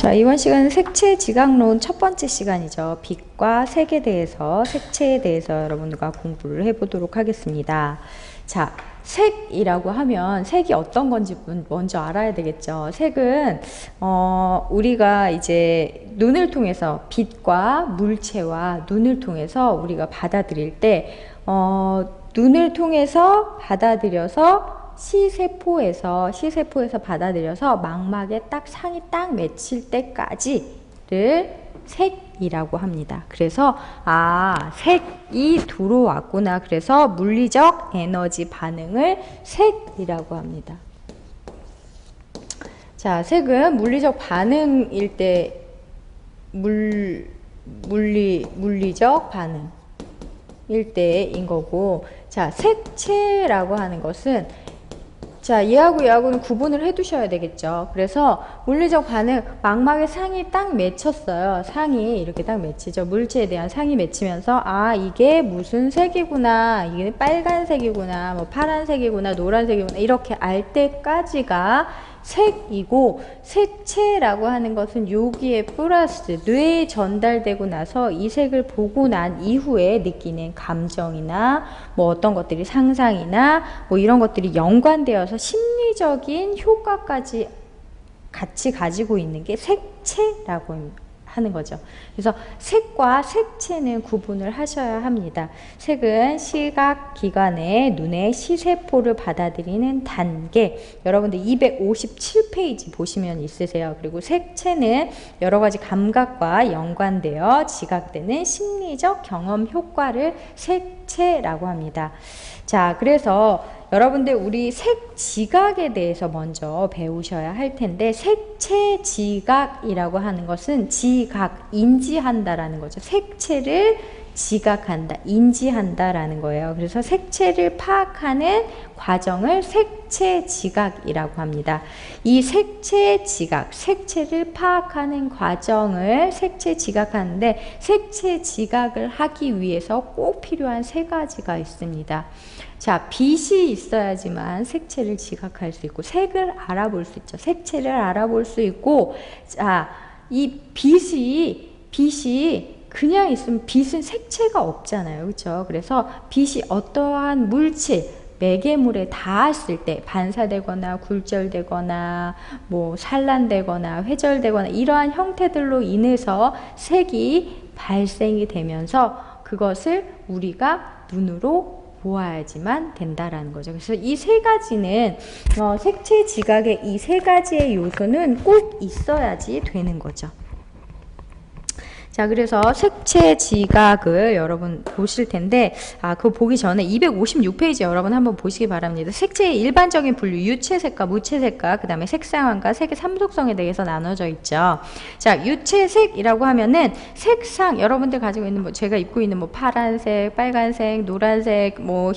자, 이번 시간은 색채 지각론 첫 번째 시간이죠. 빛과 색에 대해서, 색채에 대해서 여러분과 공부를 해보도록 하겠습니다. 자, 색이라고 하면 색이 어떤 건지 먼저 알아야 되겠죠. 색은, 어, 우리가 이제 눈을 통해서 빛과 물체와 눈을 통해서 우리가 받아들일 때, 어, 눈을 통해서 받아들여서 시세포에서 시세포에서 받아들여서 망막에 딱 상이 딱 맺힐 때까지를 색이라고 합니다. 그래서 아 색이 들어왔구나. 그래서 물리적 에너지 반응을 색이라고 합니다. 자, 색은 물리적 반응일 때 물, 물리, 물리적 반응일 때인 거고, 자, 색채라고 하는 것은 자, 얘하고 얘하고는 구분을 해 두셔야 되겠죠. 그래서 물리적 반응, 망막에 상이 딱 맺혔어요. 상이 이렇게 딱 맺히죠. 물체에 대한 상이 맺히면서 아, 이게 무슨 색이구나. 이게 빨간색이구나. 뭐 파란색이구나. 노란색이구나. 이렇게 알 때까지가 색이고 색채라고 하는 것은 여기에 플러스 뇌에 전달되고 나서 이 색을 보고 난 이후에 느끼는 감정이나 뭐 어떤 것들이 상상이나 뭐 이런 것들이 연관되어서 심리적인 효과까지 같이 가지고 있는 게 색채라고 합니다. 하는 거죠. 그래서 색과 색채는 구분을 하셔야 합니다. 색은 시각 기관의 눈의 시세포를 받아들이는 단계. 여러분들 257페이지 보시면 있으세요. 그리고 색채는 여러 가지 감각과 연관되어 지각되는 심리적 경험 효과를 색채라고 합니다. 자, 그래서 여러분들 우리 색 지각에 대해서 먼저 배우셔야 할 텐데 색채 지각이라고 하는 것은 지각 인지한다라는 거죠. 색채를 지각한다, 인지한다라는 거예요. 그래서 색채를 파악하는 과정을 색채 지각이라고 합니다. 이 색채 지각, 색채를 파악하는 과정을 색채 지각하는데 색채 지각을 하기 위해서 꼭 필요한 세 가지가 있습니다. 자, 빛이 있어야지만 색채를 지각할 수 있고 색을 알아볼 수 있죠. 색채를 알아볼 수 있고 자, 이 빛이 빛이 그냥 있으면 빛은 색채가 없잖아요. 그렇죠? 그래서 빛이 어떠한 물질 매개물에 닿았을 때 반사되거나 굴절되거나 뭐 산란되거나 회절되거나 이러한 형태들로 인해서 색이 발생이 되면서 그것을 우리가 눈으로 보아야지만 된다라는 거죠. 그래서 이 세 가지는 어, 색채 지각의 이 세 가지의 요소는 꼭 있어야지 되는 거죠. 자, 그래서 색채 지각을 여러분 보실 텐데, 아, 그거 보기 전에 256페이지 여러분 한번 보시기 바랍니다. 색채의 일반적인 분류, 유채색과 무채색과 그 다음에 색상황과 색의 삼속성에 대해서 나눠져 있죠. 자, 유채색이라고 하면은 색상, 여러분들 가지고 있는 뭐, 제가 입고 있는 뭐 파란색, 빨간색, 노란색, 뭐,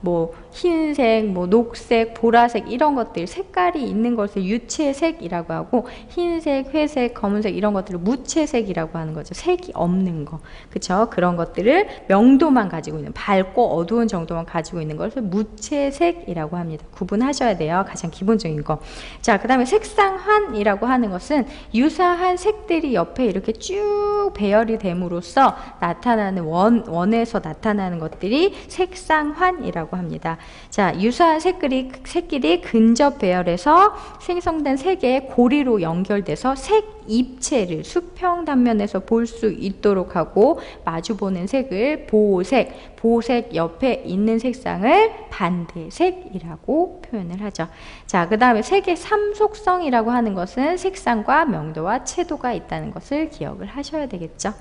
뭐 흰색, 뭐 녹색, 보라색 이런 것들 색깔이 있는 것을 유채색이라고 하고 흰색, 회색, 검은색 이런 것들을 무채색이라고 하는 거죠. 색이 없는 거. 그쵸 그런 것들을 명도만 가지고 있는 밝고 어두운 정도만 가지고 있는 것을 무채색이라고 합니다. 구분하셔야 돼요. 가장 기본적인 거. 자, 그 다음에 색상환이라고 하는 것은 유사한 색들이 옆에 이렇게 쭉 배열이 됨으로써 나타나는 원 원에서 나타나는 것들이 색상환이라고 합니다. 자, 유사한 색끼리, 색끼리 근접 배열해서 생성된 색의 고리로 연결돼서 색 입체를 수평 단면에서 볼수 있도록 하고 마주보는 색을 보색, 보색 옆에 있는 색상을 반대색이라고 표현을 하죠. 자, 그 다음에 색의 삼속성이라고 하는 것은 색상과 명도와 채도가 있다는 것을 기억을 하셔야 되겠죠.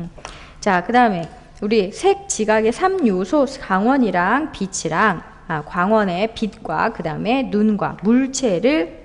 음. 자, 그 다음에 우리 색 지각의 3요소 광원이랑 빛이랑 아, 광원의 빛과 그 다음에 눈과 물체를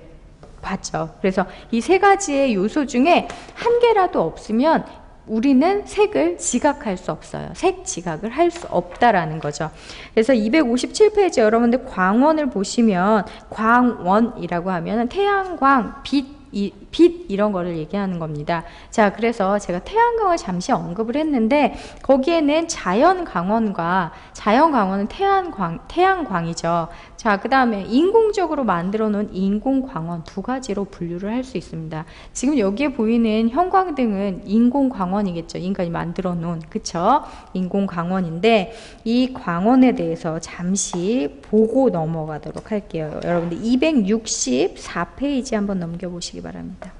봤죠. 그래서 이 세 가지의 요소 중에 한 개라도 없으면 우리는 색을 지각할 수 없어요. 색 지각을 할 수 없다라는 거죠. 그래서 257페이지 여러분들 광원을 보시면 광원이라고 하면 태양광, 빛 이, 빛 이런 거를 얘기하는 겁니다. 자, 그래서 제가 태양광을 잠시 언급을 했는데 거기에는 자연 광원과 자연 광원은 태양광 태양광이죠. 자, 그 다음에 인공적으로 만들어 놓은 인공 광원 두 가지로 분류를 할 수 있습니다. 지금 여기에 보이는 형광등은 인공 광원이겠죠. 인간이 만들어 놓은 그쵸? 인공 광원인데 이 광원에 대해서 잠시 보고 넘어가도록 할게요. 여러분들 264페이지 한번 넘겨 보시기 바랍니다.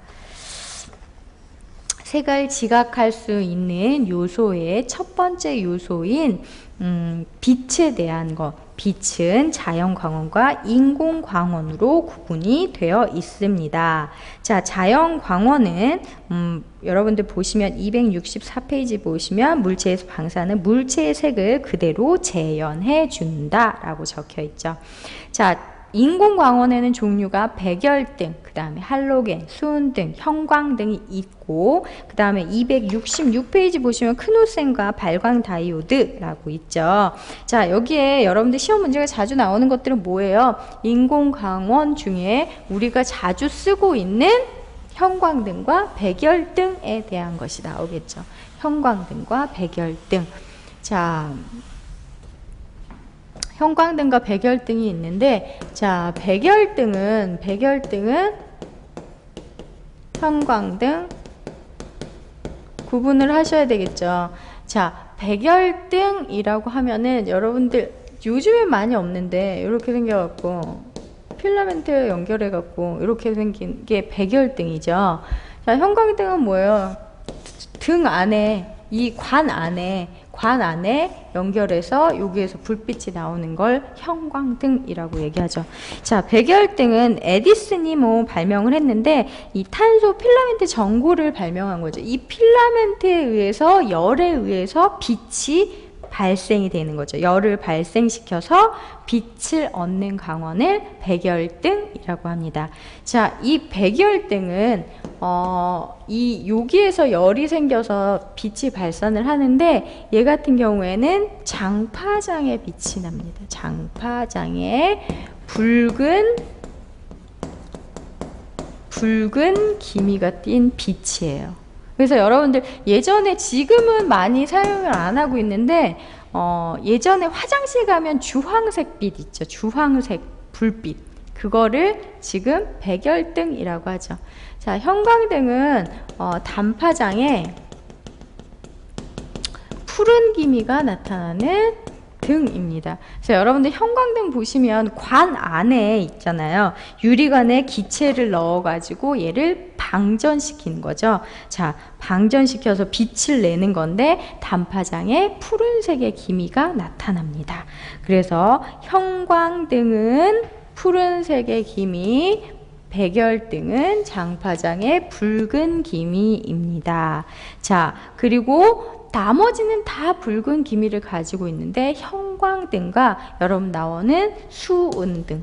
색을 지각할 수 있는 요소의 첫 번째 요소인 음, 빛에 대한 것. 빛은 자연광원과 인공광원으로 구분이 되어 있습니다. 자, 자연광원은 음, 여러분들 보시면 264페이지 보시면 물체에서 방사는 물체의 색을 그대로 재현해 준다라고 적혀 있죠. 자, 인공광원에는 종류가 백열등, 그 다음에 할로겐, 수은등, 형광 등이 있고 그 다음에 266페이지 보시면 크노센과 발광 다이오드라고 있죠. 자 여기에 여러분들 시험 문제가 자주 나오는 것들은 뭐예요? 인공광원 중에 우리가 자주 쓰고 있는 형광등과 백열등에 대한 것이 나오겠죠. 형광등과 백열등. 자, 형광등과 백열등이 있는데 자 백열등은 백열등은 형광등 구분을 하셔야 되겠죠. 자 백열등이라고 하면은 여러분들 요즘에 많이 없는데 이렇게 생겨갖고 필라멘트 연결해갖고 이렇게 생긴 게 백열등이죠. 자 형광등은 뭐예요? 등 안에 이 관 안에 관 안에 연결해서 여기에서 불빛이 나오는 걸 형광등이라고 얘기하죠. 자, 백열등은 에디슨이 뭐 발명을 했는데 이 탄소 필라멘트 전구를 발명한 거죠. 이 필라멘트에 의해서 열에 의해서 빛이 발생이 되는 거죠. 열을 발생시켜서 빛을 얻는 강원을 백열등이라고 합니다. 자, 이 백열등은 어, 이 여기에서 열이 생겨서 빛이 발산을 하는데 얘 같은 경우에는 장파장에 빛이 납니다. 장파장에 붉은 붉은 기미가 띈 빛이에요. 그래서 여러분들 예전에 지금은 많이 사용을 안 하고 있는데 어, 예전에 화장실 가면 주황색 빛 있죠. 주황색 불빛. 그거를 지금 백열등이라고 하죠. 자, 형광등은 어, 단파장에 푸른 기미가 나타나는 등입니다. 그래서 여러분들 형광등 보시면 관 안에 있잖아요. 유리관에 기체를 넣어가지고 얘를 방전시키는 거죠. 자, 방전시켜서 빛을 내는 건데 단파장에 푸른색의 기미가 나타납니다. 그래서 형광등은 푸른색의 기미, 백열등은 장파장의 붉은 기미입니다. 자, 그리고 나머지는 다 붉은 기미를 가지고 있는데 형광등과 여러분 나오는 수은등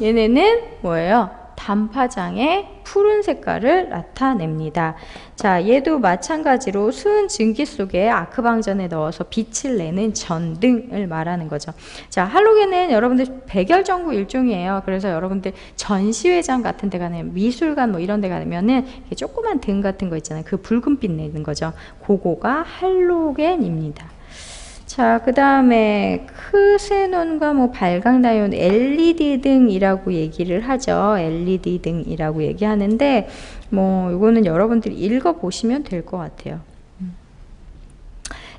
얘네는 뭐예요? 단파장의 푸른 색깔을 나타냅니다. 자, 얘도 마찬가지로 수은 증기 속에 아크방전에 넣어서 빛을 내는 전등을 말하는 거죠. 자, 할로겐은 여러분들 백열전구 일종이에요. 그래서 여러분들 전시회장 같은 데 가면 미술관 뭐 이런 데 가면은 조그만 등 같은 거 있잖아요. 그 붉은빛 내는 거죠. 그거가 할로겐입니다. 자, 그 다음에 크세논과 뭐 발광다이온 LED 등이라고 얘기를 하죠. LED 등이라고 얘기하는데 뭐 이거는 여러분들이 읽어보시면 될 것 같아요. 음.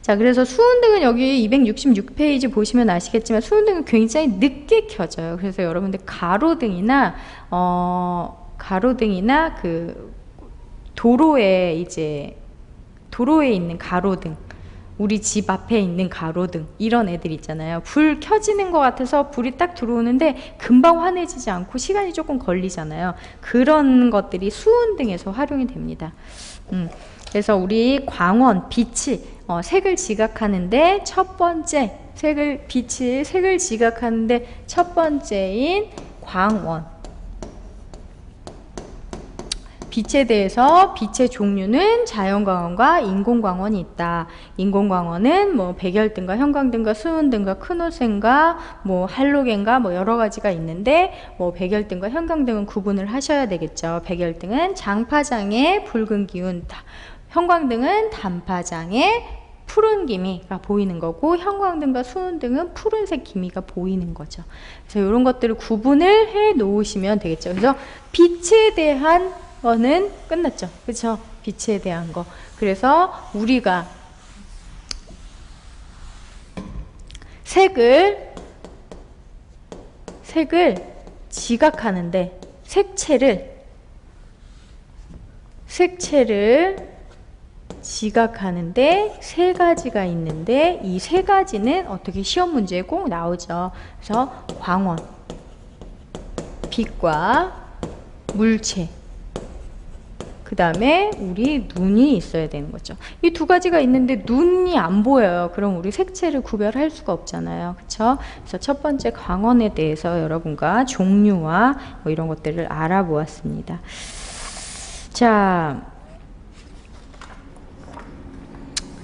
자, 그래서 수은등은 여기 266페이지 보시면 아시겠지만 수은등은 굉장히 늦게 켜져요. 그래서 여러분들 가로등이나 어 가로등이나 그 도로에 이제 도로에 있는 가로등 우리 집 앞에 있는 가로등 이런 애들 있잖아요. 불 켜지는 것 같아서 불이 딱 들어오는데 금방 환해지지 않고 시간이 조금 걸리잖아요. 그런 것들이 수은 등에서 활용이 됩니다. 음, 그래서 우리 광원, 빛이 어, 색을 지각하는데 첫 번째 색을 빛이 색을 지각하는데 첫 번째인 광원 빛에 대해서 빛의 종류는 자연광원과 인공광원이 있다. 인공광원은 뭐 백열등과 형광등과 수은등과 크노센과 뭐 할로겐과 뭐 여러 가지가 있는데 뭐 백열등과 형광등은 구분을 하셔야 되겠죠. 백열등은 장파장의 붉은 기운, 형광등은 단파장의 푸른 기미가 보이는 거고 형광등과 수은등은 푸른색 기미가 보이는 거죠. 그래서 이런 것들을 구분을 해 놓으시면 되겠죠. 그래서 빛에 대한 거는 끝났죠. 그렇죠? 빛에 대한 거. 그래서 우리가 색을 색을 지각하는데 색채를 색채를 지각하는데 세 가지가 있는데 이 세 가지는 어떻게 시험 문제에 꼭 나오죠. 그래서 광원, 빛과 물체, 그 다음에 우리 눈이 있어야 되는 거죠. 이 두 가지가 있는데 눈이 안 보여요. 그럼 우리 색채를 구별할 수가 없잖아요. 그쵸? 그래서 첫 번째 광원에 대해서 여러분과 종류와 뭐 이런 것들을 알아보았습니다. 자,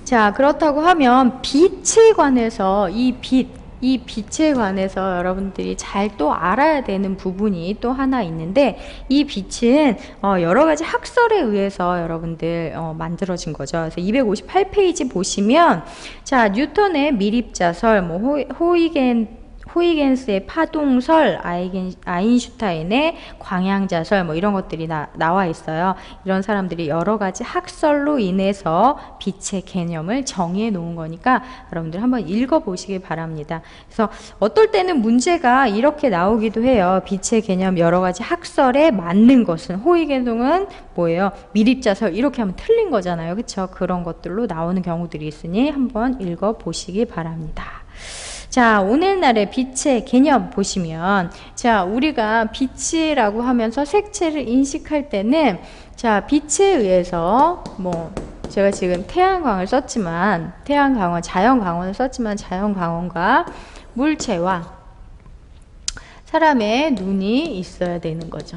자, 그렇다고 하면 빛에 관해서 이 빛, 이 빛에 관해서 여러분들이 잘 또 알아야 되는 부분이 또 하나 있는데 이 빛은 어 여러 가지 학설에 의해서 여러분들 어 만들어진 거죠. 그래서 258페이지 보시면 자 뉴턴의 미립자설, 뭐 호이겐 호이겐 스의 파동설, 아이겐, 아인슈타인의 광양자설 뭐 이런 것들이 나, 나와 있어요. 이런 사람들이 여러 가지 학설로 인해서 빛의 개념을 정의해 놓은 거니까 여러분들 한번 읽어 보시기 바랍니다. 그래서 어떨 때는 문제가 이렇게 나오기도 해요. 빛의 개념 여러 가지 학설에 맞는 것은 호이겐동은 뭐예요? 미립자설 이렇게 하면 틀린 거잖아요. 그렇죠? 그런 것들로 나오는 경우들이 있으니 한번 읽어 보시기 바랍니다. 자, 오늘날의 빛의 개념 보시면, 자, 우리가 빛이라고 하면서 색채를 인식할 때는, 자, 빛에 의해서, 뭐, 제가 지금 태양광을 썼지만, 태양광원, 자연광원을 썼지만, 자연광원과 물체와 사람의 눈이 있어야 되는 거죠.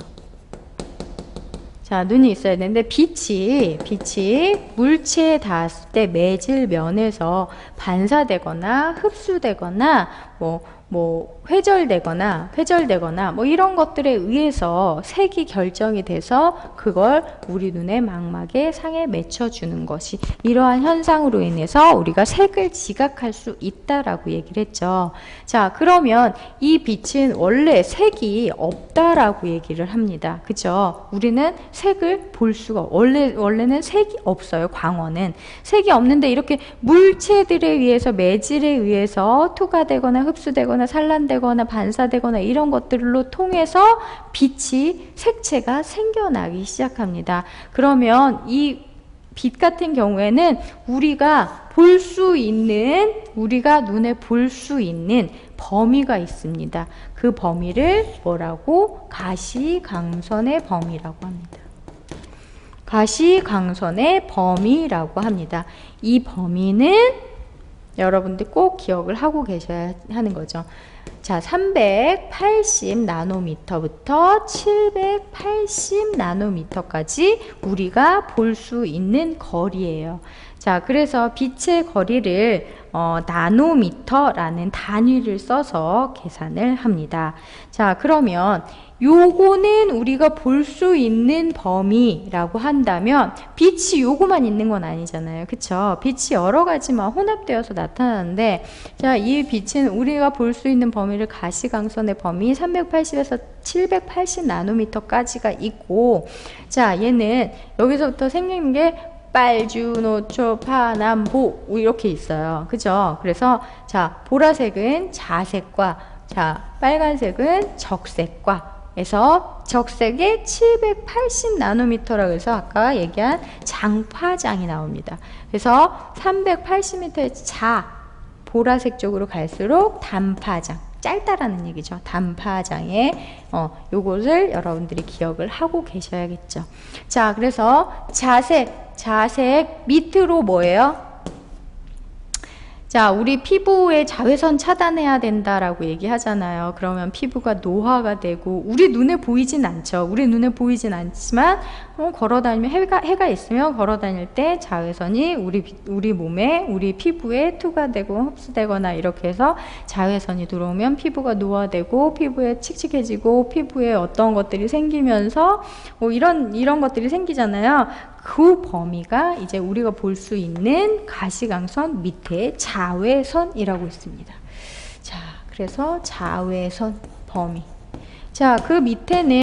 자, 눈이 있어야 되는데 빛이 빛이 물체에 닿았을 때 매질 면에서 반사되거나 흡수되거나 뭐 뭐 회절되거나 회절되거나 뭐 이런 것들에 의해서 색이 결정이 돼서 그걸 우리 눈의 망막에 상에 맺혀주는 것이 이러한 현상으로 인해서 우리가 색을 지각할 수 있다라고 얘기를 했죠. 자 그러면 이 빛은 원래 색이 없다라고 얘기를 합니다. 그죠? 우리는 색을 볼 수가 원래 원래는 색이 없어요. 광원은 색이 없는데 이렇게 물체들에 의해서 매질에 의해서 투과되거나 흡수되거나 되거나 산란되거나 반사되거나 이런 것들로 통해서 빛이 색채가 생겨나기 시작합니다. 그러면 이 빛 같은 경우에는 우리가 볼 수 있는 우리가 눈에 볼 수 있는 범위가 있습니다. 그 범위를 뭐라고 가시광선의 범위라고 합니다. 가시광선의 범위라고 합니다. 이 범위는 여러분들 꼭 기억을 하고 계셔야 하는 거죠. 자, 380 나노미터부터 780 나노미터까지 우리가 볼 수 있는 거리예요. 자, 그래서 빛의 거리를 어, 나노미터라는 단위를 써서 계산을 합니다. 자, 그러면 요거는 우리가 볼 수 있는 범위라고 한다면 빛이 요거만 있는 건 아니잖아요. 그쵸? 빛이 여러 가지만 혼합되어서 나타나는데 자, 이 빛은 우리가 볼 수 있는 범위를 가시광선의 범위 380에서 780 나노미터까지가 있고 자, 얘는 여기서부터 생기는 게 빨주, 노초, 파남, 보 이렇게 있어요. 그죠? 그래서 자, 보라색은 자색과 자, 빨간색은 적색과 에서 적색의 780 나노미터라고 해서 아까 얘기한 장파장이 나옵니다. 그래서 380m의 자 보라색 쪽으로 갈수록 단파장 짧다라는 얘기죠. 단파장에 어, 요것을 여러분들이 기억을 하고 계셔야겠죠. 자, 그래서 자색, 자색 밑으로 뭐예요? 자, 우리 피부의 자외선 차단해야 된다라고 얘기하잖아요. 그러면 피부가 노화가 되고, 우리 눈에 보이진 않죠. 우리 눈에 보이진 않지만, 어, 걸어 다니면 해가, 해가 있으면 걸어 다닐 때 자외선이 우리, 비- 우리 몸에, 우리 피부에 투과되고 흡수되거나 이렇게 해서 자외선이 들어오면 피부가 노화되고, 피부에 칙칙해지고, 피부에 어떤 것들이 생기면서, 뭐 이런, 이런 것들이 생기잖아요. 그 범위가 이제 우리가 볼 수 있는 가시광선 밑에 자외선이라고 있습니다. 자, 그래서 자외선 범위. 자, 그 밑에는